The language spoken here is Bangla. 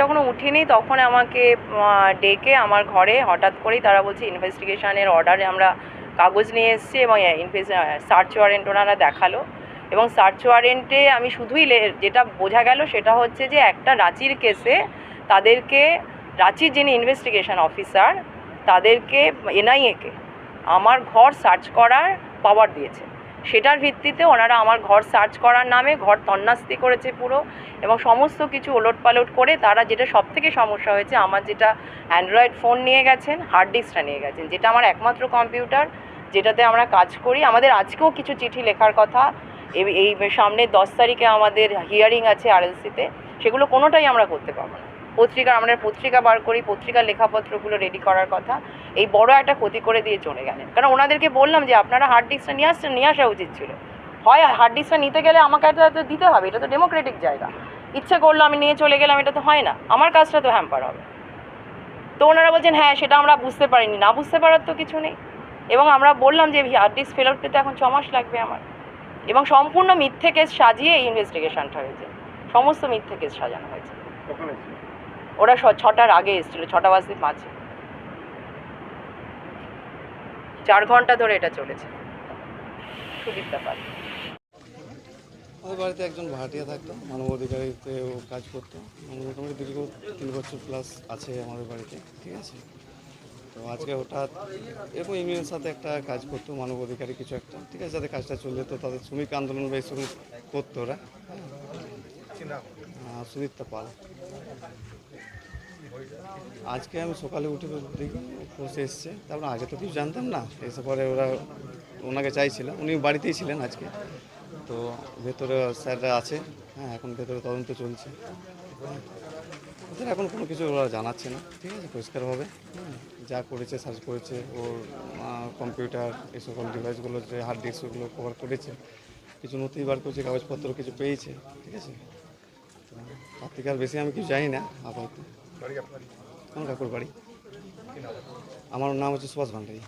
যখন উঠিনি, তখন আমাকে ডেকে আমার ঘরে হঠাৎ করেই তারা বলছে ইনভেস্টিগেশনের অর্ডারে আমরা কাগজ নিয়ে এসেছি এবং সার্চ ওয়ারেন্ট ওনারা দেখাল। এবং সার্চ ওয়ারেন্টে আমি শুধুই যেটা বোঝা গেল সেটা হচ্ছে যে, একটা রাঁচির কেসে তাদেরকে, রাঁচির যিনি ইনভেস্টিগেশন অফিসার তাদেরকে, এনআইএকে আমার ঘর সার্চ করার পাওয়ার দিয়েছে। সেটার ভিত্তিতে ওনারা আমার ঘর সার্চ করার নামে ঘর তন্নাস্তি করেছে পুরো এবং সমস্ত কিছু ওলট পালট করে তারা যেটা সব থেকে সমস্যা হয়েছে, আমার যেটা অ্যান্ড্রয়েড ফোন নিয়ে গেছেন হার্ড ডিস্কটা নিয়ে গেছেন, যেটা আমার একমাত্র কম্পিউটার যেটাতে আমরা কাজ করি। আমাদের আজকেও কিছু চিঠি লেখার কথা, এই সামনে দশ তারিখে আমাদের হিয়ারিং আছে আরএলসিতে সেগুলো কোনোটাই আমরা করতে পারব না। পত্রিকা আমরা পত্রিকা বার করি, পত্রিকার লেখাপত্রগুলো রেডি করার কথা। এই বড় একটা ক্ষতি করে দিয়ে চলে গেলেন। কারণ ওনাদেরকে বললাম যে আপনারা হার্ড ডিস্কটা নিয়ে আসছেন নিয়ে আসা উচিত ছিল। হয় হার্ড ডিস্কটা নিতে গেলে আমাকে এটা তো দিতে হবে এটা তো ডেমোক্রেটিক জায়গা। ইচ্ছে করল আমি নিয়ে চলে গেলাম এটা তো হয় না। আমার কাজটা তো হ্যাম্পার হবে। তো ওনারা বলছেন হ্যাঁ সেটা আমরা বুঝতে পারিনি। না বুঝতে পারার তো কিছু নেই। এবং আমরা বললাম যে হার্ড ডিস্ক ফেরত পেতে এখন ছ মাস লাগবে আমার। এবং সম্পূর্ণ মিথ্যে কেস সাজিয়ে এই ইনভেস্টিগেশনটা হয়েছে। সমস্ত মিথ্যে কেস সাজানো হয়েছে। ওরা ছটার আগে এসেছিল ছটা বাজতে পাঁচে। চার ঘণ্টা ধরে এটা চলেছে। সুদীপ্তা পাল আমাদের বাড়িতে একজন ভাড়াটিয়া থাকতো মানব অধিকারীতে ও কাজ করতো। মানে মোটামুটি দীর্ঘ তিন বছর প্লাস আছে আমাদের বাড়িতে, ঠিক আছে? তো আজকে হঠাৎ এরকম ইউনিয়নের সাথে একটা কাজ করতো মানব অধিকারী কিছু একটা, ঠিক আছে? যাতে কাজটা চলে যেত তাদের শ্রমিক আন্দোলন বা এসব করতো ওরা। সুদীপ্তা পাল। আজকে আমি সকালে উঠে দেখি বসে এসছে। তারপরে আগে তো কিছু জানতাম না। এসে পরে ওরা ওনাকে চাইছিল উনি বাড়িতেই ছিলেন আজকে। তো ভেতরে স্যাররা আছে। হ্যাঁ এখন ভেতরে তদন্ত চলছে। ওদের এখন কোনো কিছু ওরা জানাচ্ছে না। ঠিক আছে পরিষ্কারভাবে। হ্যাঁ, যা করেছে সার্চ করেছে। ওর কম্পিউটার এই সকল ডিভাইসগুলো যে হার্ড ডিস্কগুলো কভার করেছে। কিছু নথি বার করেছে কাগজপত্র কিছু পেয়েছে। ঠিক আছে? তার থেকে আর বেশি আমি কিছু জানি না আপাতত। আমার আমার নাম হচ্ছে সুভাষ ভান্ডারী।